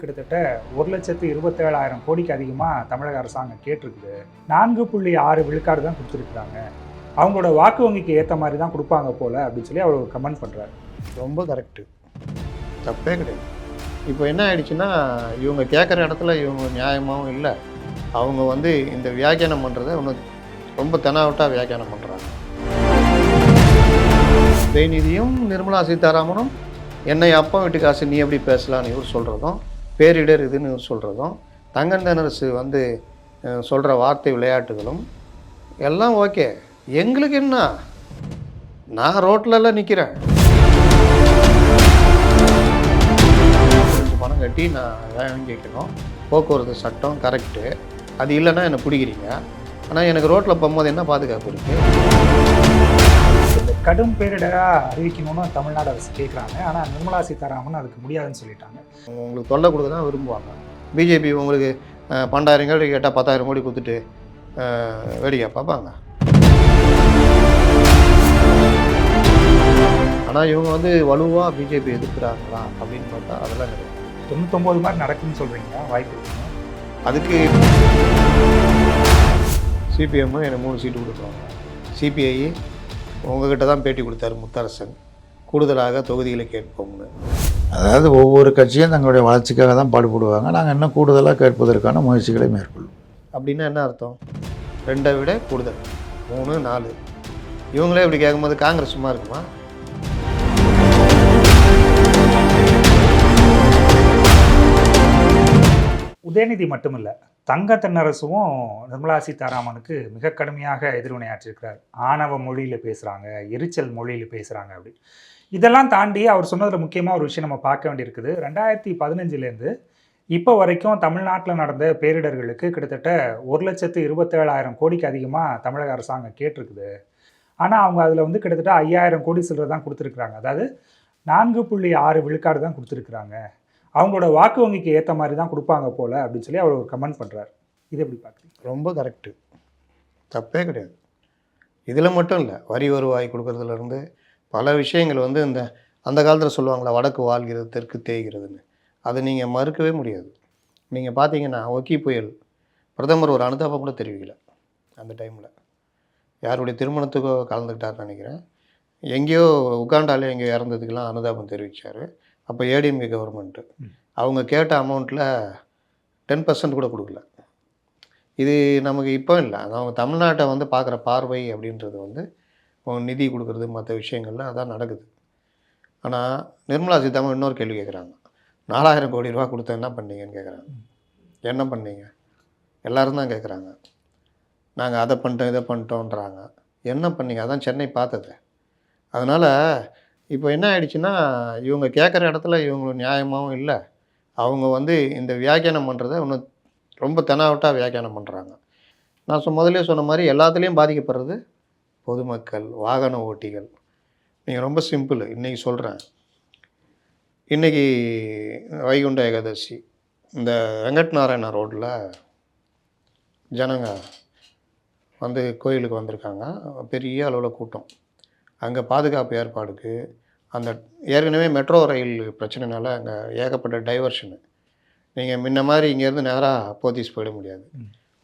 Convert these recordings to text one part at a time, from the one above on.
கிட்டத்தட்ட ஒரு லட்சத்து இருபத்தேழாயிரம் கோடிக்கு அதிகமாக தமிழக அரசாங்கம் கேட்டிருக்குது. நான்கு புள்ளி ஆறு விழுக்காடு தான் கொடுத்துருக்குறாங்க. அவங்களோட வாக்கு வங்கிக்கு ஏற்ற மாதிரி தான் கொடுப்பாங்க போல அப்படின்னு சொல்லி அவர் கமெண்ட் பண்ணுறாரு ரொம்ப கரெக்டு தப்பே கிடையாது. இப்போ என்ன ஆயிடுச்சுன்னா இவங்க கேட்குற இடத்துல இவங்க நியாயமாகவும் இல்லை. அவங்க வந்து இந்த வியாக்கியானம் பண்ணுறத இன்னும் ரொம்ப தெனாவட்டாக வியாக்கியானம் பண்ணுறாங்க உதயநிதியும் நிர்மலா சீதாராமனும் என்னை அப்பா வீட்டு காசு நீ எப்படி பேசலான்னு இவர் சொல்கிறதும் பேரிடர் இதுன்னு சொல்கிறதும் தங்கந்தனரசு வந்து சொல்கிற வார்த்தை விளையாட்டுகளும் எல்லாம் ஓகே. எங்களுக்கு என்ன? நான் ரோட்லலாம் நிற்கிறேன் பணம் கட்டி நான் வேணும் கேட்கணும் போக்குவரத்து சட்டம் கரெக்டு அது இல்லைன்னா என்னை பிடிக்கிறீங்க. ஆனால் எனக்கு ரோட்டில் போகும்போது என்ன பாதுகாப்பு இருக்குது கடும் பேரிடராக அறிவிக்கணும்னு தமிழ்நாடு அரசு கேட்குறாங்க ஆனால் நிர்மலா சீதாராமன் அதுக்கு முடியாதுன்னு சொல்லிட்டாங்க. உங்களுக்கு தொல்லை கொடுக்க தான் விரும்புவாங்க. பிஜேபி உங்களுக்கு பன்னெண்டாயிரம் கோடி கேட்டால் பத்தாயிரம் கோடி கொடுத்துட்டு வேடிக்கை பார்ப்பாங்க. ஆனால் இவங்க வந்து வலுவாக பிஜேபி எதிர்க்கிறாங்களா அப்படின்னு பார்த்தா அதெல்லாம் கிடையாது. தொண்ணூத்தொம்பது மாதிரி நடக்குன்னு சொல்கிறீங்களா வாய்ப்பு அதுக்கு சிபிஎம் எனக்கு மூணு சீட்டு கொடுக்குறாங்க. சிபிஐ உங்ககிட்ட தான் பேட்டி கொடுத்தாரு முத்தரசன். கூடுதலாக தொகுதிகளை கேட்போம்னு. அதாவது ஒவ்வொரு கட்சியும் தங்களுடைய வளர்ச்சிக்காக தான் பாடுபடுவாங்க. நாங்கள் இன்னும் கூடுதலாக கேட்பதற்கான முயற்சிகளை மேற்கொள்வோம். அப்படின்னா என்ன அர்த்தம்? ரெண்டை விட கூடுதல். மூணு நாலு. இவங்களே இப்படி கேட்கும்போது காங்கிரஸ் சும்மா இருக்குமா? உதயநிதி மட்டுமில்ல தங்க தென்னரசுவும் நிர்மலா சீதாராமனுக்கு மிக கடுமையாக எதிர்வினையாற்றிருக்கிறார் ஆணவ மொழியில் பேசுகிறாங்க எரிச்சல் மொழியில் பேசுகிறாங்க அப்படி. இதெல்லாம் தாண்டி அவர் சொன்னதில் முக்கியமாக ஒரு விஷயம் நம்ம பார்க்க வேண்டியிருக்குது. ரெண்டாயிரத்தி பதினஞ்சுலேருந்து இப்போ வரைக்கும் தமிழ்நாட்டில் நடந்த பேரிடர்களுக்கு கிட்டத்தட்ட ஒரு லட்சத்து இருபத்தேழாயிரம் கோடிக்கு அதிகமாக தமிழக அரசாங்கம் கேட்டிருக்குது. ஆனால் அவங்க அதில் வந்து கிட்டத்தட்ட ஐயாயிரம் கோடி சில்லறை தான் கொடுத்துருக்குறாங்க. அதாவது நான்கு புள்ளி ஆறு விழுக்காடு தான் கொடுத்துருக்குறாங்க. அவங்களோட வாக்கு வங்கிக்கு ஏற்ற மாதிரி தான் கொடுப்பாங்க போல அப்படின்னு சொல்லி அவர் ஒரு கமெண்ட் பண்ணுறாரு இது எப்படி பார்க்குறீங்க? ரொம்ப கரெக்டு தப்பே கிடையாது. இதில் மட்டும் இல்லை வரி வருவாய் கொடுக்குறதுலேருந்து பல விஷயங்கள் வந்து இந்த அந்த காலத்தில் சொல்லுவாங்களா வடக்கு வாழ்கிறது தெற்கு தேய்கிறதுன்னு. அதை நீங்கள் மறுக்கவே முடியாது. நீங்கள் பார்த்தீங்கன்னா ஒக்கி புயல் பிரதமர் ஒரு அனுதாபம் கூட தெரிவிக்கல அந்த டைமில் யாருடைய திருமணத்துக்கோ கலந்துக்கிட்டாருன்னு நினைக்கிறேன். எங்கேயோ உகாண்டாலே எங்கேயோ இறந்ததுக்கெல்லாம் அனுதாபம் தெரிவித்தார் அப்போ ஏடிஎம்கே கவர்மெண்ட்டு அவங்க கேட்ட அமௌண்ட்டில் டென் பர்சன்ட் கூட கொடுக்கல. இது நமக்கு இப்போ இல்லை. அது அவங்க தமிழ்நாட்டை வந்து பார்க்குற பார்வை அப்படின்றது வந்து அவங்க நிதி கொடுக்குறது மற்ற விஷயங்கள்ல அதான் நடக்குது. ஆனால் நிர்மலா சீதாராமன் இன்னொரு கேள்வி கேட்குறாங்க நாலாயிரம் கோடி ரூபா கொடுத்தா என்ன பண்ணீங்கன்னு கேட்குறாங்க என்ன பண்ணீங்க? எல்லாரும் தான் கேட்குறாங்க நாங்கள் அதை பண்ணிட்டோம் இதை பண்ணிட்டோன்றாங்க. என்ன பண்ணீங்க? அதான் சென்னை பார்த்தது. அதனால் இப்போ என்ன ஆயிடுச்சுன்னா இவங்க கேட்குற இடத்துல இவங்க நியாயமாகவும் இல்லை. அவங்க வந்து இந்த வியாக்கியானம் பண்ணுறத இன்னும் ரொம்ப தெனாவட்டாக வியாக்கியானம் பண்ணுறாங்க நான் சொ முதல்ல சொன்ன மாதிரி எல்லாத்துலேயும் பாதிக்கப்படுறது பொதுமக்கள் வாகன ஓட்டிகள். நீங்கள் ரொம்ப சிம்பிள் இன்றைக்கி சொல்கிறேன் இன்றைக்கி வைகுண்ட ஏகாதசி இந்த வெங்கட் நாராயண ரோட்டில் ஜனங்க வந்து கோயிலுக்கு வந்திருக்காங்க. பெரிய அளவில் கூட்டம். அங்கே பாதுகாப்பு ஏற்பாடுக்கு அந்த ஏற்கனவே மெட்ரோ ரயில் பிரச்சனைனால அங்கே ஏகப்பட்ட டைவர்ஷனு நீங்கள் முன்ன மாதிரி இங்கேருந்து நேராக போத்தீஸ் போயிட முடியாது.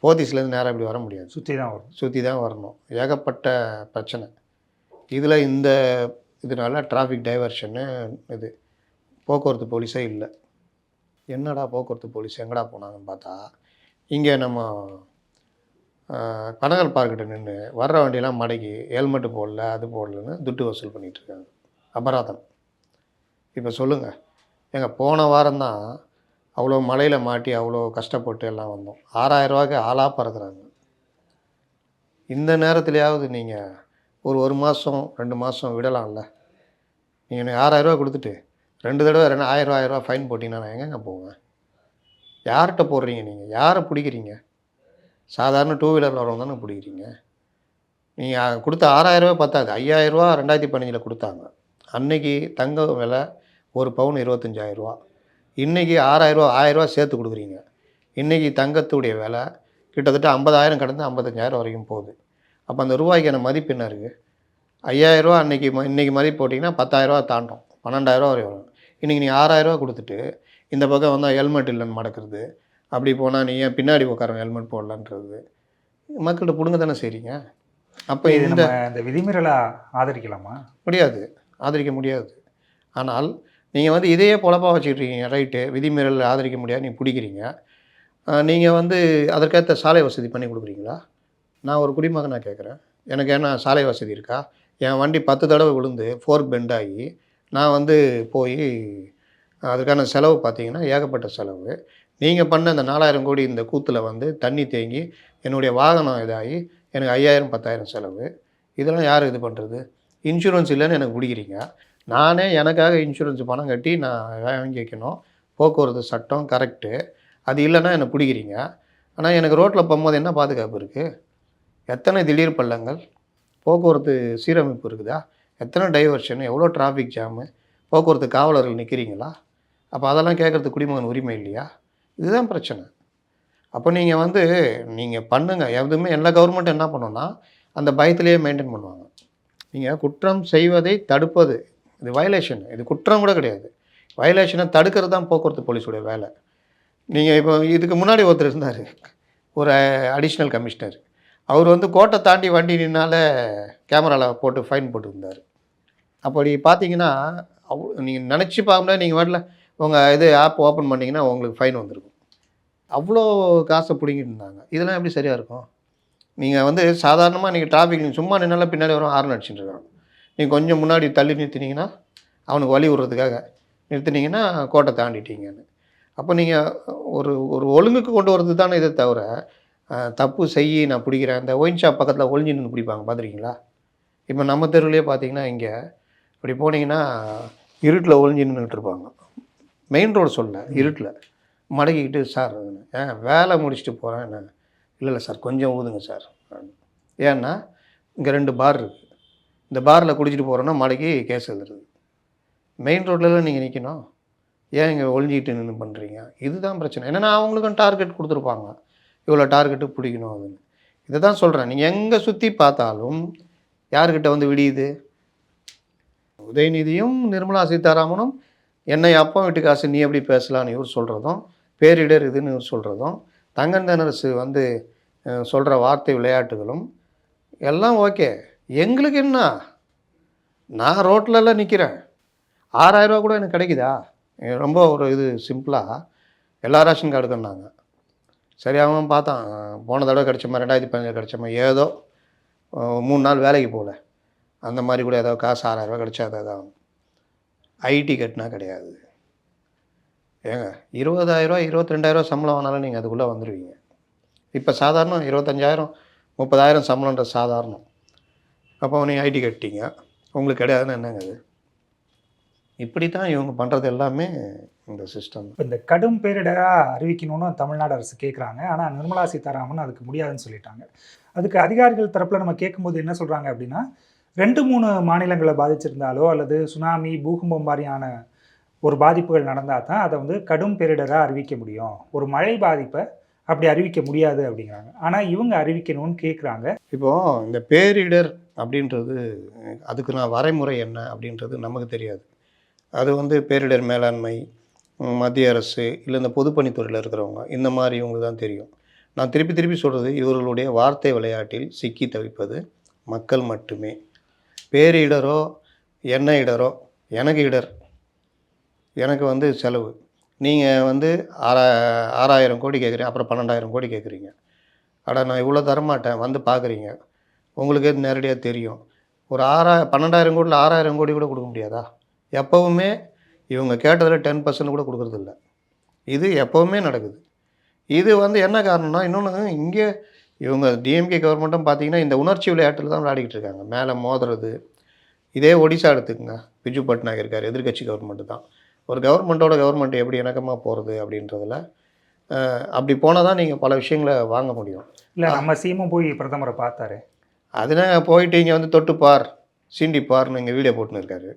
போத்தீஸ்லேருந்து நேராக இப்படி வர முடியாது. சுற்றி தான் வரும் சுற்றி தான் வரணும். ஏகப்பட்ட பிரச்சனை. இதில் இந்த இதனால டிராஃபிக் டைவர்ஷனு இது. போக்குவரத்து போலீஸே இல்லை. என்னடா போக்குவரத்து போலீஸ் எங்கடா போனாங்கன்னு பார்த்தா இங்கே நம்ம கனகல் பார்க்கிட்ட நின்று வர்ற வண்டியெல்லாம் மடக்கி ஹெல்மெட்டு போடல அது போடலன்னு துட்டு வசூல் பண்ணிகிட்ருக்காங்க அபராதம். இப்போ சொல்லுங்கள் எங்கள் போன வாரம் தான் அவ்வளோ மழையில் மாட்டி அவ்வளோ கஷ்டப்பட்டு எல்லாம் வந்தோம். ஆறாயிரரூவாக்கு ஆளாக பறக்கிறாங்க. இந்த நேரத்துலையாவது நீங்கள் ஒரு ஒரு மாதம் ரெண்டு மாதம் விடலாம்ல. நீங்கள் எனக்கு ஆறாயிரரூவா கொடுத்துட்டு ரெண்டு தடவை ரெண்டு ஆயிரம் ஆயிரரூவா ஃபைன் போட்டிங்கன்னா நான் எங்கெங்க போவேன்? யார்கிட்ட போடுறீங்க நீங்கள் யாரை பிடிக்கிறீங்க? சாதாரண டூ வீலரில் வரவங்க தானே பிடிக்கிறீங்க? நீங்கள் கொடுத்த ஆறாயிரரூவா பத்தாது. ஐயாயிரரூவா ரெண்டாயிரத்தி பதினஞ்சில் கொடுத்தாங்க. அன்னைக்கு தங்க விலை ஒரு பவுன் இருபத்தஞ்சாயிரரூவா இன்றைக்கி ஆறாயிரரூவா ஆயிரரூவா சேர்த்து கொடுக்குறீங்க. இன்றைக்கி தங்கத்துடைய விலை கிட்டத்தட்ட ஐம்பதாயிரம் கடந்து ஐம்பத்தஞ்சாயிரம் வரைக்கும் போகுது. அப்போ அந்த ரூபாய்க்கான மதிப்பு என்ன இருக்குது ஐயாயிரரூவா அன்றைக்கி ம இன்றைக்கி மதிப்பு போட்டிங்கன்னா பத்தாயிரரூவா தாண்டும். பன்னெண்டாயிரரூவா வரை வரும். இன்றைக்கி நீ ஆறாயிரரூவா கொடுத்துட்டு இந்த பக்கம் வந்தால் ஹெல்மெட் இல்லைன்னு மடக்கிறது. அப்படி போனால் நீ ஏன் பின்னாடி உட்கார ஹெல்மெட் போடலான்றது. மக்கள்கிட்ட பிடுங்க தானே செய்கிறீங்க அப்போ இது இந்த இந்த விதிமீறலை ஆதரிக்கலாமா? முடியாது. ஆதரிக்க முடியாது. ஆனால் நீங்கள் வந்து இதையே பொழப்பாக வச்சுக்கிட்டீங்க ரைட்டு விதிமீறல் ஆதரிக்க முடியாது. நீங்கள் பிடிக்கிறீங்க. நீங்கள் வந்து அதற்கேற்ற சாலை வசதி பண்ணி கொடுக்குறீங்களா? நான் ஒரு குடிமகனாக கேட்குறேன். எனக்கு என்ன சாலை வசதி இருக்கா? என் வண்டி பத்து தடவை விழுந்து ஃபோர்க் பெண்ட் ஆகி நான் வந்து போய் அதுக்கான செலவு பார்த்தீங்கன்னா ஏகப்பட்ட செலவு. நீங்கள் பண்ண இந்த நாலாயிரம் கோடி இந்த கூத்தில் வந்து தண்ணி தேங்கி என்னுடைய வாகனம் இதாகி எனக்கு ஐயாயிரம் பத்தாயிரம் செலவு. இதெல்லாம் யார் இது பண்ணுறது இன்சூரன்ஸ் இல்லைன்னு எனக்கு பிடிக்கிறீங்க. நானே எனக்காக இன்சூரன்ஸ் பணம் கட்டி நான் வாங்கி வைக்கணும். போக்குவரத்து சட்டம் கரெக்டு அது இல்லைன்னா என்னை பிடிக்கிறீங்க. ஆனால் எனக்கு ரோட்டில் போகும்போது என்ன பாதுகாப்பு இருக்குது எத்தனை திடீர் பள்ளங்கள்? போக்குவரத்து சீரமைப்பு இருக்குதா? எத்தனை டைவர்ஷன் எவ்வளோ டிராஃபிக் ஜாமு போக்குவரத்து காவலர்கள் நிற்கிறீங்களா அப்போ அதெல்லாம் கேட்குறதுக்கு குடிமகன் உரிமை இல்லையா? இதுதான் பிரச்சனை. அப்போ நீங்கள் வந்து நீங்கள் பண்ணுங்கள் எதுவுமே எல்லா கவர்மெண்ட்டும் என்ன பண்ணுன்னா அந்த பயத்திலேயே மெயின்டைன் பண்ணுவாங்க. நீங்கள் குற்றம் செய்வதை தடுப்பது இது வயலேஷன் இது குற்றம் கூட கிடையாது. வயலேஷனை தடுக்கிறது தான் போக்குவரத்து போலீஸுடைய வேலை. நீங்கள் இப்போ இதுக்கு முன்னாடி ஒருத்தர் இருந்தார். ஒரு அடிஷ்னல் கமிஷனர் அவர் வந்து கோட்டை தாண்டி வண்டி நின்னால கேமராவில் போட்டு ஃபைன் போட்டுருந்தார். அப்படி பார்த்தீங்கன்னா அவ்வளோ நீங்கள் நினச்சி பார்க்க முடியாது நீங்கள் வரல. உங்கள் இது ஆப் ஓப்பன் பண்ணிங்கன்னா உங்களுக்கு ஃபைன் வந்திருக்கும். அவ்வளோ காசை பிடிங்கிட்டு இருந்தாங்க. இதெல்லாம் எப்படி சரியாக இருக்கும்? நீங்கள் வந்து சாதாரணமாக நீங்கள் டிராஃபிக் நீங்கள் சும்மா நின்னால பின்னாடி வரும் ஹார்ன் அடிச்சுட்டு இருக்கான் நீங்கள் கொஞ்சம் முன்னாடி தள்ளி நிறுத்தினீங்கன்னா அவனுக்கு வழி விடுறதுக்காக நிறுத்தினீங்கன்னா கோட்டை தாண்டிட்டீங்கன்னு. அப்போ நீங்கள் ஒரு ஒரு ஒழுங்குக்கு கொண்டு வரது தானே இதை தவிர தப்பு செய்யி நான் பிடிக்கிறேன். இந்த ஒயின் ஷாப் பக்கத்தில் ஒளிஞ்சு நின்று பிடிப்பாங்க. பார்த்துருக்கீங்களா இப்போ நம்ம தெருவுலேயே பார்த்தீங்கன்னா இங்கே இப்படி போனீங்கன்னா இருட்டில் ஒளிஞ்சு நின்றுட்டு இருப்பாங்க. மெயின் ரோடு சொல்ல இருட்டில். மடக்கிக்கிட்டு சார் ஏன் வேலை முடிச்சுட்டு போகிறேன் என்ன? இல்லை இல்லை சார் கொஞ்சம் ஊதுங்க சார். ஏன்னா இங்கே ரெண்டு பார் இருக்குது இந்த பாரில் குடிச்சிட்டு போகிறோன்னா மடக்கி கேஸ் எழுதுறது. மெயின் ரோட்லலாம் நீங்கள் நிற்கணும் ஏன் இங்கே ஒளிஞ்சிக்கிட்டு நின்று பண்ணுறீங்க இதுதான் பிரச்சனை. என்னென்னா அவங்களுக்கும் டார்கெட் கொடுத்துருப்பாங்க. இவ்வளோ டார்கெட்டு பிடிக்கணும் அதுன்னு இதை தான் சொல்கிறேன் நீங்கள் எங்கே சுற்றி பார்த்தாலும் யார்கிட்ட வந்து விடியுது? உதயநிதியும் நிர்மலா சீதாராமனும் என்னை அப்பா வீட்டு காசு நீ எப்படி பேசலான்னு இவர் சொல்கிறதும் பேரிடர் இதுன்னு இவர் சொல்கிறதும் தங்கன் வந்து சொல்கிற வார்த்தை விளையாட்டுகளும் எல்லாம் ஓகே. எங்களுக்கு என்ன? நான் ரோட்லலாம் நிற்கிறேன் ஆறாயிரரூவா கூட எனக்கு கிடைக்குதா? ரொம்ப ஒரு இது சிம்பிளாக எல்லா ரேஷன் கார்டுக்குன்னாங்க சரி அவன் பார்த்தான். போன தடவை கிடைச்சமா ரெண்டாயிரத்தி பதினஞ்சு கிடைச்சமா ஏதோ மூணு நாள் வேலைக்கு போகல. அந்த மாதிரி கூட ஏதாவது காசு ஆறாயிரரூவா கிடைச்சா அதான். ஐடி கட்டினா கிடையாது. ஏங்க இருபதாயிரரூவா இருபத்தி ரெண்டாயிரரூவா சம்பளம் ஆனாலும் நீங்கள் அதுக்குள்ளே வந்துடுவீங்க இப்போ சாதாரணம் இருபத்தஞ்சாயிரம் முப்பதாயிரம் சம்பளன்ற சாதாரணம். அப்போ நீங்கள் ஐடி கட்டிங்க உங்களுக்கு கிடையாதுன்னு என்னங்க அது? இப்படி தான் இவங்க பண்ணுறது எல்லாமே இந்த சிஸ்டம் இப்போ இந்த கடும் பேரிடராக அறிவிக்கணும்னு தமிழ்நாடு அரசு கேட்குறாங்க. ஆனால் நிர்மலா சீதாராமன் அதுக்கு முடியாதுன்னு சொல்லிட்டாங்க. அதுக்கு அதிகாரிகள் தரப்பில் நம்ம கேட்கும்போது என்ன சொல்கிறாங்க அப்படின்னா ரெண்டு மூணு மாநிலங்களை பாதிச்சிருந்தாலோ அல்லது சுனாமி பூகம்பம் மாதிரியான ஒரு பாதிப்புகள் நடந்தால் தான் அதை வந்து கடும் பேரிடராக அறிவிக்க முடியும். ஒரு மழை பாதிப்பை அப்படி அறிவிக்க முடியாது அப்படிங்கிறாங்க. ஆனால் இவங்க அறிவிக்கணும்னு கேட்குறாங்க இப்போது இந்த பேரிடர் அப்படின்றது அதுக்கு நான் வரைமுறை என்ன அப்படின்றது நமக்கு தெரியாது. அது வந்து பேரிடர் மேலாண்மை மத்திய அரசு இல்லை இந்த பொதுப்பணித்துறையில் இருக்கிறவங்க இந்த மாதிரி இவங்களுக்கு தான் தெரியும். நான் திருப்பி திருப்பி சொல்கிறது இவர்களுடைய வார்த்தை விளையாட்டில் சிக்கி தவிப்பது மக்கள் மட்டுமே. பேரிடரோ என்ன இடரோ எனக்கு இடர். எனக்கு வந்து செலவு. நீங்கள் வந்து ஆறா ஆறாயிரம் கோடி கேட்குறீங்க அப்புறம் பன்னெண்டாயிரம் கோடி கேட்குறீங்க அட நான் இவ்வளோ தரமாட்டேன் வந்து பார்க்குறீங்க உங்களுக்கு எது நேரடியாக தெரியும்? ஒரு ஆறா பன்னெண்டாயிரம் கோடியில் ஆறாயிரம் கோடி கூட கொடுக்க முடியாதா? எப்போவுமே இவங்க கேட்டதில் டென் பர்சன்ட் கூட கொடுக்குறதில்ல. இது எப்போவுமே நடக்குது. இது வந்து என்ன காரணம்னா இன்னொன்று இங்கே இவங்க டிஎம்கே கவர்மெண்ட்டும் பார்த்தீங்கன்னா இந்த உணர்ச்சி விளையாட்டில் தான் விளையாடிக்கிட்டு இருக்காங்க. மேலே மோதுறது. இதே ஒடிசா எடுத்துக்கங்க. பிஜு பட்நாயக் இருக்கார் எதிர்க்கட்சி கவர்மெண்ட்டு தான். ஒரு கவர்மெண்ட்டோட கவர்மெண்ட் எப்படி இணக்கமாக போகிறது அப்படின்றதுல அப்படி போனால் தான் நீங்கள் பல விஷயங்களை வாங்க முடியும். இல்லை நம்ம சீமும் போய் பிரதமரை பார்த்தாரு. அதனால போயிட்டு இங்கே வந்து தொட்டு பார் சீண்டி பார்னு இங்கே வீடியோ போட்டுன்னு இருக்காரு.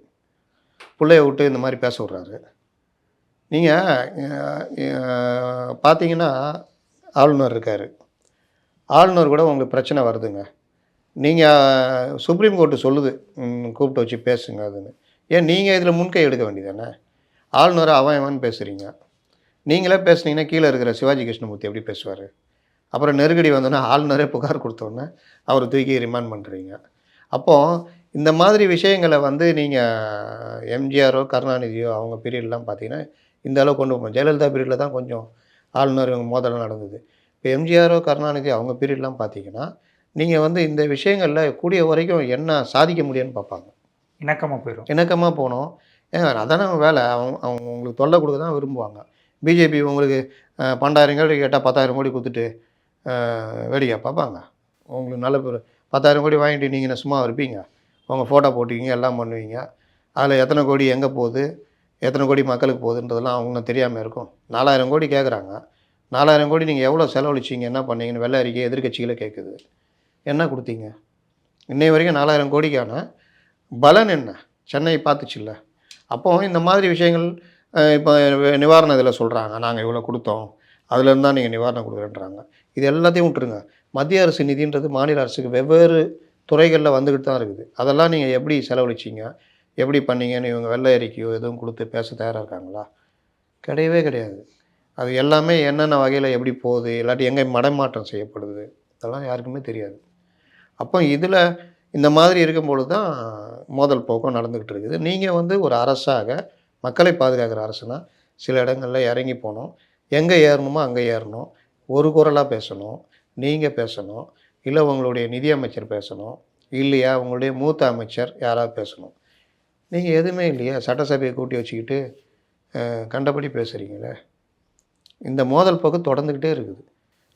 பிள்ளைய விட்டு இந்த மாதிரி பேச விட்றாரு. நீங்கள் பார்த்தீங்கன்னா ஆளுநர் இருக்கார். ஆளுநர் கூட உங்களுக்கு பிரச்சனை வருதுங்க. நீங்கள் சுப்ரீம் கோர்ட்டு சொல்லுது. கூப்பிட்டு வச்சு பேசுங்க அதுன்னு. ஏன் நீங்கள் இதில் முன்கை எடுக்க வேண்டியதானே? ஆளுநர் அவன் அவன் பேசுகிறீங்க நீங்களே பேசுனீங்கன்னா கீழே இருக்கிற சிவாஜி கிருஷ்ணமூர்த்தி எப்படி பேசுவார்? அப்புறம் நெருக்கடி வந்தோன்னா ஆளுநரே புகார் கொடுத்தோன்னே அவரை தூக்கி ரிமாண்ட் பண்ணுறீங்க அப்போது இந்த மாதிரி விஷயங்களை வந்து நீங்கள் எம்ஜிஆரோ கருணாநிதியோ அவங்க பீரியட்லாம் பார்த்தீங்கன்னா இந்த அளவு கொண்டு போகும் ஜெயலலிதா பீரியடில் தான் கொஞ்சம் ஆளுநர் இவங்க மோதல் நடந்தது. இப்போ எம்ஜிஆரோ கருணாநிதி அவங்க பீரியட்லாம் பார்த்தீங்கன்னா நீங்கள் வந்து இந்த விஷயங்களில் கூடிய வரைக்கும் என்ன சாதிக்க முடியும்னு பார்ப்பாங்க. இணக்கமாக போயிடும் இணக்கமாக போனோம் ஏங்க அதானே வேலை. அவங்க அவங்க உங்களுக்கு தொல்லை கொடுக்க தான் விரும்புவாங்க. பிஜேபி உங்களுக்கு பன்னெண்டாயிரம் கோடி கேட்டால் பத்தாயிரம் கோடி கொடுத்துட்டு வேடிக்கை பார்ப்பாங்க. உங்களுக்கு நல்ல பேர். பத்தாயிரம் கோடி வாங்கிட்டு நீங்கள் சும்மா இருப்பீங்க? உங்கள் ஃபோட்டோ போட்டுக்கிங்க எல்லாம் பண்ணுவீங்க. அதில் எத்தனை கோடி எங்கே போகுது? எத்தனை கோடி மக்களுக்கு போகுதுன்றதெல்லாம் அவங்களுக்கு தெரியாமல் இருக்கும். நாலாயிரம் கோடி கேட்குறாங்க நாலாயிரம் கோடி நீங்கள் எவ்வளோ செலவழிச்சிங்க? என்ன பண்ணீங்கன்னு வெள்ள அறிக்கை எதிர்கட்சிகளை கேட்குது என்ன கொடுத்தீங்க? இன்னை வரைக்கும் நாலாயிரம் கோடிக்கான பலன் என்ன? சென்னை பார்த்துச்சுல்ல அப்போ இந்த மாதிரி விஷயங்கள் இப்போ நிவாரண இதில் சொல்கிறாங்க நாங்கள் இவ்வளோ கொடுத்தோம். அதுலேருந்து தான் நீங்கள் நிவாரணம் கொடுக்குறேன்றாங்க. இது எல்லாத்தையும் விட்டுருங்க. மத்திய அரசு நிதின்றது மாநில அரசுக்கு வெவ்வேறு துறைகளில் வந்துக்கிட்டு தான் இருக்குது. அதெல்லாம் நீங்கள் எப்படி செலவழிச்சிங்க? எப்படி பண்ணீங்கன்னு இவங்க வெள்ளை அறிக்கையோ எதுவும் கொடுத்து பேச தயாராக இருக்காங்களா? கிடையவே கிடையாது. அது எல்லாமே என்னென்ன வகையில் எப்படி போகுது இல்லாட்டி எங்கே மடமாற்றம் செய்யப்படுது இதெல்லாம் யாருக்குமே தெரியாது. அப்போ இதில் இந்த மாதிரி இருக்கும்பொழுது தான் மோதல் போக்கம் நடந்துக்கிட்டு இருக்குது. நீங்கள் வந்து ஒரு அரசாக மக்களை பாதுகாக்கிற அரசுனா சில இடங்களில் இறங்கி போகணும். எங்கே ஏறணுமோ அங்கே ஏறணும். ஒரு குரலாக பேசணும் நீங்கள் பேசணும். இல்லை உங்களுடைய நிதியமைச்சர் பேசணும். இல்லையா உங்களுடைய மூத்த அமைச்சர் யாராவது பேசணும். நீங்கள் எதுவுமே இல்லையா? சட்டசபையை கூட்டி வச்சுக்கிட்டு கண்டபடி பேசுகிறீங்களே இந்த மோதல் போக்கு தொடர்ந்துக்கிட்டே இருக்குது.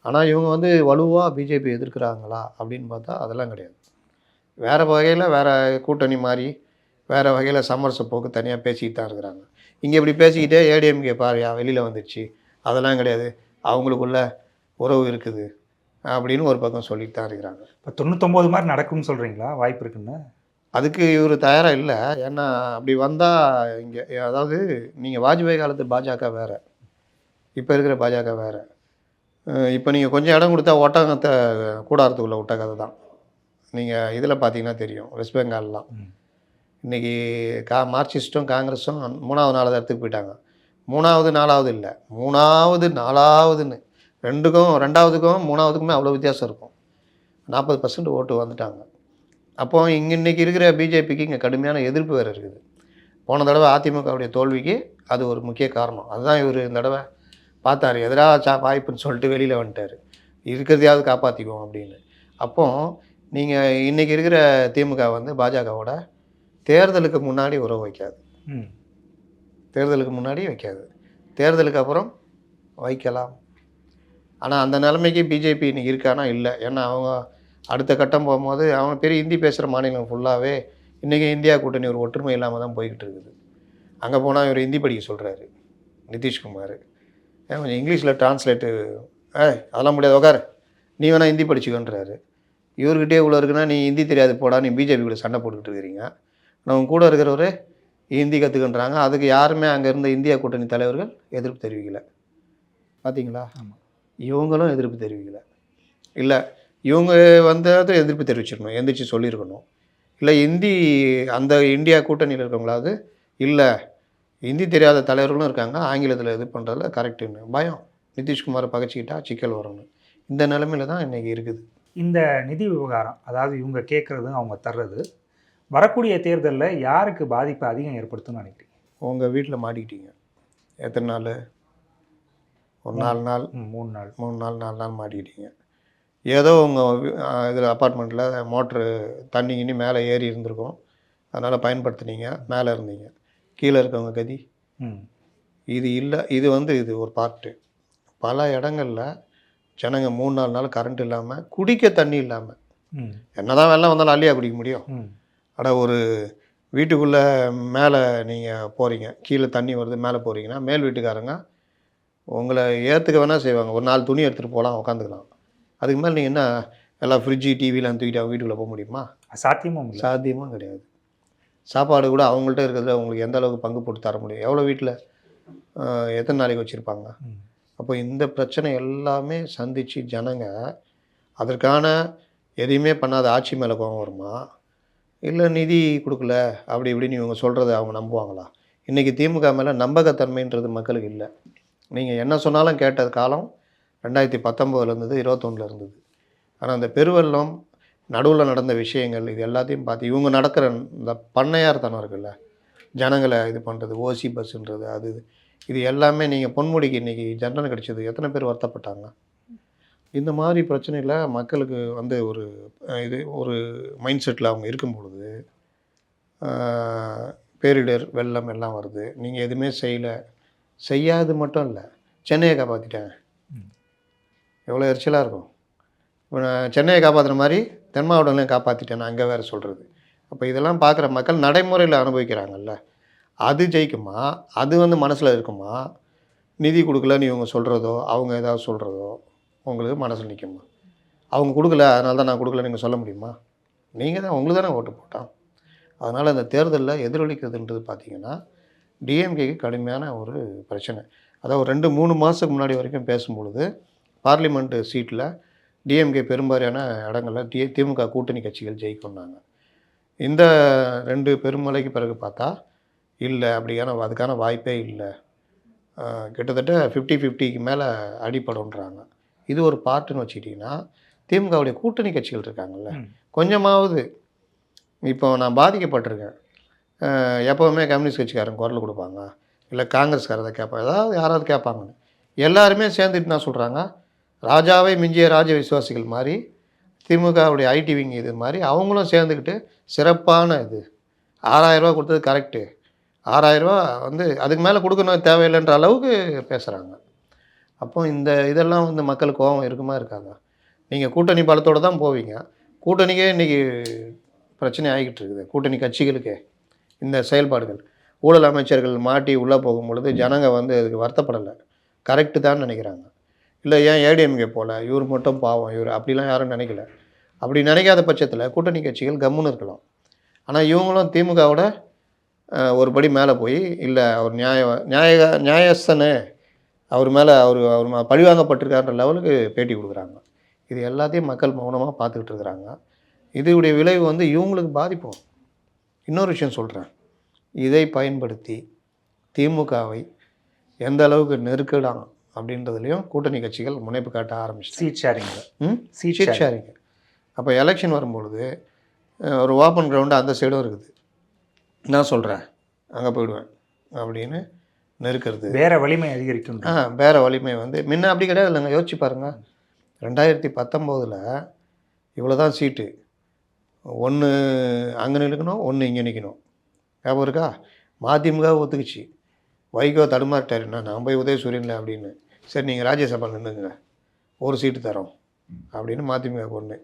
ஆனால் இவங்க வந்து வலுவாக பிஜேபி எதிர்க்கிறாங்களா அப்படின்னு பார்த்தா அதெல்லாம் கிடையாது. வேறு வகையில் வேறு கூட்டணி மாதிரி வேறு வகையில் சமரச போக்கு தனியாக பேசிக்கிட்டு தான் இருக்கிறாங்க. இங்கே இப்படி பேசிக்கிட்டே ஏடிஎம்கே பாரியா வெளியில் வந்துடுச்சு அதெல்லாம் கிடையாது. அவங்களுக்குள்ள உறவு இருக்குது அப்படின்னு ஒரு பக்கம் சொல்லிட்டு தான் இருக்கிறாங்க. இப்போ தொண்ணூத்தொம்பது மாதிரி நடக்கும்னு சொல்கிறீங்களா வாய்ப்பு இருக்குன்னு? அதுக்கு இவர் தயாராக இல்லை. ஏன்னா அப்படி வந்தால் இங்கே அதாவது நீங்கள் வாஜ்பாய் காலத்து பாஜக வேறு. இப்போ இருக்கிற பாஜக வேறு. இப்போ நீங்கள் கொஞ்சம் இடம் கொடுத்தா ஒட்டகத்தை கூடாரத்துக்குள்ளே விட்ட கதை தான். நீங்கள் இதில் பார்த்தீங்கன்னா தெரியும் வெஸ்ட் பெங்கால்லாம். இன்றைக்கி கா மார்க்சிஸ்ட்டும் காங்கிரஸும் மூணாவது நாலாவது இடத்துக்கு போயிட்டாங்க. மூணாவது நாலாவது இல்லை. மூணாவது நாலாவதுன்னு. ரெண்டுக்கும் ரெண்டாவதுக்கும் மூணாவதுக்குமே அவ்வளோ வித்தியாசம் இருக்கும். நாற்பது பர்சன்ட் ஓட்டு வந்துட்டாங்க. அப்போ இங்கே இன்றைக்கி இருக்கிற பிஜேபிக்கு இங்கே கடுமையான எதிர்ப்பு வேறு இருக்குது. போன தடவை அதிமுகவுடைய தோல்விக்கு அது ஒரு முக்கிய காரணம். அதுதான் இவர் இந்த தடவை பார்த்தாரு எதிராக சா வாய்ப்புன்னு சொல்லிட்டு வெளியில் வந்துட்டார். இருக்கிறதையாவது காப்பாற்றிக்குவோம் அப்படின்னு. அப்போ நீங்கள் இன்றைக்கி இருக்கிற திமுக வந்து பாஜகவோட தேர்தலுக்கு முன்னாடி உறவு வைக்காது. ம். தேர்தலுக்கு முன்னாடி வைக்காது. தேர்தலுக்கு அப்புறம் வைக்கலாம். ஆனால் அந்த நிலைமைக்கு பிஜேபி இன்னைக்கு இருக்கானா? இல்லை. ஏன்னா அவங்க அடுத்த கட்டம் போகும்போது அவன் பெரிய ஹிந்தி பேசுகிற மாநிலம் ஃபுல்லாகவே இன்றைக்கி இந்தியா கூட்டணி ஒரு ஒற்றுமை இல்லாமல் தான் போய்கிட்டு இருக்குது. அங்கே போனால் இவர் ஹிந்தி படிக்க சொல்கிறாரு நிதிஷ்குமார். கொஞ்சம் இங்கிலீஷில் டிரான்ஸ்லேட்டு ஏய் அதெல்லாம் முடியாது உட்காரு நீ வேணால் ஹிந்தி படிச்சுக்கன்றாரு. இவர்கிட்டே இவ்வளோ இருக்குன்னா நீ ஹிந்தி தெரியாது போடா நீ பிஜேபி கூட சண்டை போட்டுக்கிட்டு இருக்கிறீங்க. நம்ம கூட இருக்கிறவர் ஹிந்தி கற்றுக்கின்றாங்க அதுக்கு யாருமே அங்கே இருந்த இந்தியா கூட்டணி தலைவர்கள் எதிர்ப்பு தெரிவிக்கல. பார்த்தீங்களா ஆமா. இவங்களும் எதிர்ப்பு தெரிவிக்கல. இல்லை இவங்க வந்தது எதிர்ப்பு தெரிவிச்சிருக்கணும் எந்திரிச்சு சொல்லியிருக்கணும். இல்லை இந்தி அந்த இந்தியா கூட்டணியில் இருக்கவங்களாவது இல்லை ஹிந்தி தெரியாத தலைவர்களும் இருக்காங்க. ஆங்கிலத்தில் இது பண்ணுறதுல கரெக்டுன்னு பயம். நிதிஷ்குமாரை பகைச்சிக்கிட்டா சிக்கல் வரும்னு. இந்த நிலமையில தான் இன்றைக்கி இருக்குது. இந்த நிதி விவகாரம் அதாவது இவங்க கேட்குறது அவங்க தர்றது வரக்கூடிய தேர்தலில் யாருக்கு பாதிப்பு அதிகம் ஏற்படுத்தும்னு நினைக்கிறீங்க? உங்கள் வீட்டில் மாட்டிக்கிட்டீங்க. எத்தனை நாள்? ஒரு நாலு நாள். மூணு நாள். மூணு நாள் நாலு நாள் மாட்டிக்கிட்டீங்க. ஏதோ உங்கள் இதில் அப்பார்ட்மெண்ட்டில் மோட்ரு தண்ணி கிண்ணி மேலே ஏறி இருந்திருக்கும். அதனால் பயன்படுத்துனீங்க. மேலே இருந்தீங்க. கீழே இருக்கவங்க கதி. இது இல்லை இது வந்து இது ஒரு பார்ட்டு பல இடங்களில் ஜனங்க மூணு நாலு நாள் கரண்ட் இல்லாமல் குடிக்க தண்ணி இல்லாமல் ம். என்னதான் வெள்ளம் வந்தாலும் அள்ளியா குடிக்க முடியும். அட ஒரு வீட்டுக்குள்ளே மேலே நீங்கள் போகிறீங்க கீழே தண்ணி வருது மேலே போகிறீங்கன்னா மேல் வீட்டுக்காரங்க உங்களை ஏற்றுக்க வேணால் செய்வாங்க. ஒரு நாலு துணி எடுத்துகிட்டு போகலாம் உட்காந்துக்கலாம் அதுக்கு மேலே நீங்கள் என்ன எல்லாம் ஃப்ரிட்ஜு டிவிலாம் தூக்கிட்டு அவங்க வீட்டுக்குள்ளே போக முடியுமா? சாத்தியமும் இல்லை. சாத்தியமும் கிடையாது. சாப்பாடு கூட அவங்கள்ட்ட இருக்கிறதுல உங்களுக்கு எந்த அளவுக்கு பங்கு போட்டு தர முடியும்? எவ்வளோ வீட்டில் எத்தனை நாளைக்கு வச்சுருப்பாங்க. அப்போ இந்த பிரச்சனை எல்லாமே சந்தித்து ஜனங்க அதற்கான எதையுமே பண்ணாத ஆட்சி மேலே கோபம் வருமா? இல்லை நிதி கொடுக்கல அப்படி இப்படின்னு இவங்க சொல்கிறத அவங்க நம்புவாங்களா? இன்றைக்கி திமுக மேலே நம்பகத்தன்மைன்றது மக்களுக்கு இல்லை. நீங்கள் என்ன சொன்னாலும் கேட்ட காலம் ரெண்டாயிரத்தி பத்தொம்போதுல இருந்தது இருபத்தொன்னில் இருந்தது. ஆனால் அந்த பெருவெள்ளம் நடுவில் நடந்த விஷயங்கள் இது எல்லாத்தையும் பார்த்து இவங்க நடக்கிற இந்த பண்ணையார்த்தனம் இருக்குல்ல ஜனங்களை இது பண்ணுறது ஓசி பஸ்ஸுன்றது அது இது இது எல்லாமே நீங்கள் பொன்முடிக்கு இன்றைக்கி ஜென்ரல் கிடைச்சது எத்தனை பேர் வருத்தப்பட்டாங்க? இந்த மாதிரி பிரச்சனையில் மக்களுக்கு வந்து ஒரு இது ஒரு மைண்ட் செட்டில் அவங்க இருக்கும் பொழுது பேரிடர் வெள்ளம் எல்லாம் வருது. நீங்கள் எதுவுமே செய்யலை செய்யாது மட்டும் இல்லை சென்னையை காப்பாற்றிட்டேன். எவ்வளோ எரிச்சலாக இருக்கும். இப்போ நான் சென்னையை காப்பாற்றுற மாதிரி தென் மாவட்டங்களையும் காப்பாற்றிட்டேன் அங்கே வேறு சொல்கிறது அப்போ இதெல்லாம் பார்க்குற மக்கள் நடைமுறையில் அனுபவிக்கிறாங்கல்ல. அது ஜெயிக்குமா? அது வந்து மனசில் இருக்குமா? நிதி கொடுக்கலன்னு இவங்க சொல்கிறதோ அவங்க ஏதாவது சொல்கிறதோ உங்களுக்கு மனசில் நிற்குமா அவங்க கொடுக்கல அதனால தான் நான் கொடுக்கல நீங்கள் சொல்ல முடியுமா? நீங்கள் தான் உங்களுக்கு தானே ஓட்டு போட்டான் அதனால் இந்த தேர்தலில் எதிரொலிக்கிறதுன்றது பார்த்தீங்கன்னா டிஎம்கேக்கு கடுமையான ஒரு பிரச்சனை. அதாவது ரெண்டு மூணு மாதத்துக்கு முன்னாடி வரைக்கும் பேசும்பொழுது பார்லிமெண்ட்டு சீட்டில் டிஎம்கே பெரும்பாலான இடங்களில் டி திமுக கூட்டணி கட்சிகள் ஜெயிக்கும்னாங்க. இந்த ரெண்டு பெருமலைக்கு பிறகு பார்த்தா இல்லை அப்படியான அதுக்கான வாய்ப்பே இல்லை. கிட்டத்தட்ட ஃபிஃப்டி ஃபிஃப்டிக்கு மேலே அடிப்படுன்றாங்க இது ஒரு பார்ட்டுன்னு வச்சுக்கிட்டிங்கன்னா திமுகவுடைய கூட்டணி கட்சிகள் இருக்காங்கல்ல. கொஞ்சமாவது இப்போ நான் பாதிக்கப்பட்டிருக்கேன். எப்போவுமே கம்யூனிஸ்ட் கட்சிக்காரங்க குரல் கொடுப்பாங்க. இல்லை காங்கிரஸ்காரதை கேட்பாங்க ஏதாவது யாராவது கேட்பாங்கன்னு எல்லாருமே சேர்ந்துட்டு என்ன சொல்கிறாங்க ராஜாவை மிஞ்சிய ராஜ விசுவாசிகள் மாதிரி திமுகவுடைய ஐடி விங் இது மாதிரி அவங்களும் சேர்ந்துக்கிட்டு சிறப்பான இது. ஆறாயிரரூவா கொடுத்தது கரெக்டு ஆறாயிரரூவா வந்து அதுக்கு மேலே கொடுக்கணும் தேவையில்லைன்ற அளவுக்கு பேசுகிறாங்க அப்போ இந்த இதெல்லாம் வந்து மக்களுக்கு கோபம் இருக்குமா இருக்காங்க நீங்கள் கூட்டணி பலத்தோடு தான் போவீங்க. கூட்டணிக்கே இன்றைக்கி பிரச்சனை ஆகிக்கிட்டு இருக்குது. கூட்டணி கட்சிகளுக்கே இந்த செயல்பாடுகள். ஊழல் அமைச்சர்கள் மாட்டி உள்ளே போகும் பொழுது ஜனங்க வந்து அதுக்கு வருத்தப்படலை. கரெக்டு தான் நினைக்கிறாங்க. இல்லை ஏன் ஏடிஎம்கே போல? இவர் மட்டும் பாவம் இவர் அப்படிலாம் யாரும் நினைக்கல. அப்படி நினைக்காத பட்சத்தில் கூட்டணி கட்சிகள் கம்முன்னு இருக்கலாம். ஆனால் இவங்களும் திமுகவோட ஒரு படி மேலே போய் இல்லை அவர் நியாய நியாய நியாயஸ்தனு அவர் மேலே அவர் அவர் மே- பழிவாங்கப்பட்டிருக்காருன்ற லெவலுக்கு பேட்டி கொடுக்குறாங்க. இது எல்லாத்தையும் மக்கள் மௌனமாக பார்த்துக்கிட்டு இருக்கிறாங்க. இதனுடைய விளைவு வந்து இவங்களுக்கு பாதிப்போம். இன்னொரு விஷயம் சொல்கிறேன் இதை பயன்படுத்தி திமுகவை எந்த அளவுக்கு நெருக்கலாம் அப்படின்றதுலையும் கூட்டணி கட்சிகள் முனைப்பு காட்ட ஆரம்பிச்சிட்டாங்க. சீட் ஷேரிங்கில் ம்? சீட் சீட் ஷேரிங் அப்போ எலெக்ஷன் வரும்பொழுது ஒரு ஓப்பன் கிரவுண்டு அந்த சைடும் இருக்குது. நான் சொல்கிறேன் அங்கே போயிடுவேன் அப்படின்னு நெருக்கிறது. வேற வலிமை அதிகரிக்கும். ஆ வேற வலிமை வந்து முன்ன அப்படி கிடையாது இல்லைங்க. யோசிச்சு பாருங்கள் ரெண்டாயிரத்தி பத்தொம்போதில் இவ்வளோ தான் சீட்டு ஒன்று அங்கே நிற்கணும் ஒன்று இங்கே நிற்கணும் ஞாபகம் இருக்கா? மதிமுக ஒத்துக்குச்சு. வைகோ தடுமாறிட்டார். என்ன நான் போய் உதயசூரியனில் அப்படின்னு. சரி நீங்கள் ராஜ்யசபா நின்றுங்க ஒரு சீட்டு தரோம். அப்படின்னு மதிமுக ஒன்று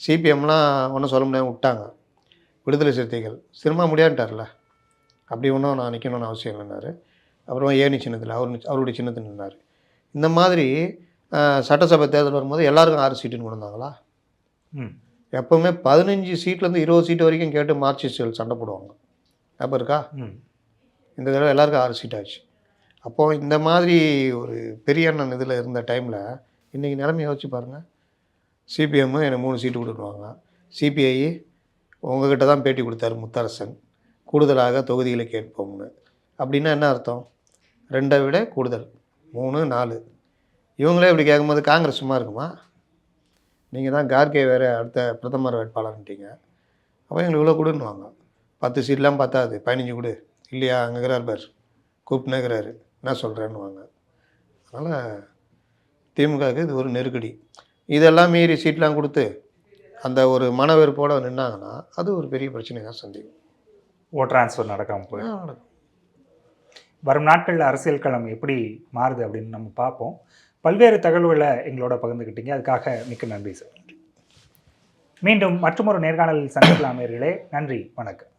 சிபிஎம்லாம் ஒன்றும் சொல்ல முடியாம விட்டாங்க. விடுதலை சிறுத்தைகள். சினிமா முடியான்ட்டார்ல அப்படி ஒன்றும் நான் நிற்கணும்னு அவசியம் இல்லைன்னாரு. அப்புறமா ஏணி சின்னத்தில் அவர் அவருடைய சின்னத்தில் நின்னார். இந்த மாதிரி சட்டசபை தேர்தல் வரும்போது எல்லாருக்கும் ஆறு சீட்டுன்னு கொண்டு வந்தாங்களா ம். எப்போவுமே பதினஞ்சு சீட்லேருந்து இருபது சீட்டு வரைக்கும் கேட்டு மார்க்சிஸ்டுகள் சண்டை போடுவாங்க. அப்போ இருக்கா? ம். இந்த தடவை எல்லாருக்கும் ஆறு சீட் ஆச்சு. அப்போது இந்த மாதிரி ஒரு பெரிய அண்ணன் இதில் இருந்த டைமில் இன்றைக்கி நிலைமை யோசிச்சு பாருங்கள் சிபிஎம்மு எனக்கு மூணு சீட்டு கொடுத்துருவாங்க. சிபிஐ உங்ககிட்ட தான் பேட்டி கொடுத்தாரு முத்தரசன். கூடுதலாக தொகுதிகளை கேட்போம்னு. அப்படின்னா என்ன அர்த்தம்? ரெண்டை விட கூடுதல். மூணு நாலு. இவங்களே இப்படி கேட்கும்போது காங்கிரஸ் சும்மா இருக்குமா? நீங்கள் தான் கார்கே வேறு அடுத்த பிரதமர் வேட்பாளர்ன்ட்டீங்க. அப்போ எங்களுக்கு இவ்வளோ கொடுன்னுவாங்க. பத்து சீட்லாம் பத்தாது. பதினஞ்சு கொடு. இல்லையா? அங்கே இருக்கிறார் பார். கூப்பிட்டுனேங்கிறாரு. என்ன சொல்கிறேன்னு வாங்க அதனால் திமுகவுக்கு இது ஒரு நெருக்கடி. இதெல்லாம் மீறி சீட்லாம் கொடுத்து அந்த ஒரு மன வெறுப்போடு நின்னாங்கன்னா அது ஒரு பெரிய பிரச்சனை தான் சந்திக்கும். ஓ டிரான்ஸ்ஃபர் நடக்காமல் போய் வரும் நாட்களில் அரசியல் களம் எப்படி மாறுது அப்படின்னு நம்ம பார்ப்போம். பல்வேறு தகவல்களை எங்களோட பகிர்ந்துக்கிட்டீங்க. அதுக்காக மிக்க நன்றி சார். மீண்டும் மற்றொரு நேர்காணலில் சந்திக்கலாம் நன்றி. வணக்கம்.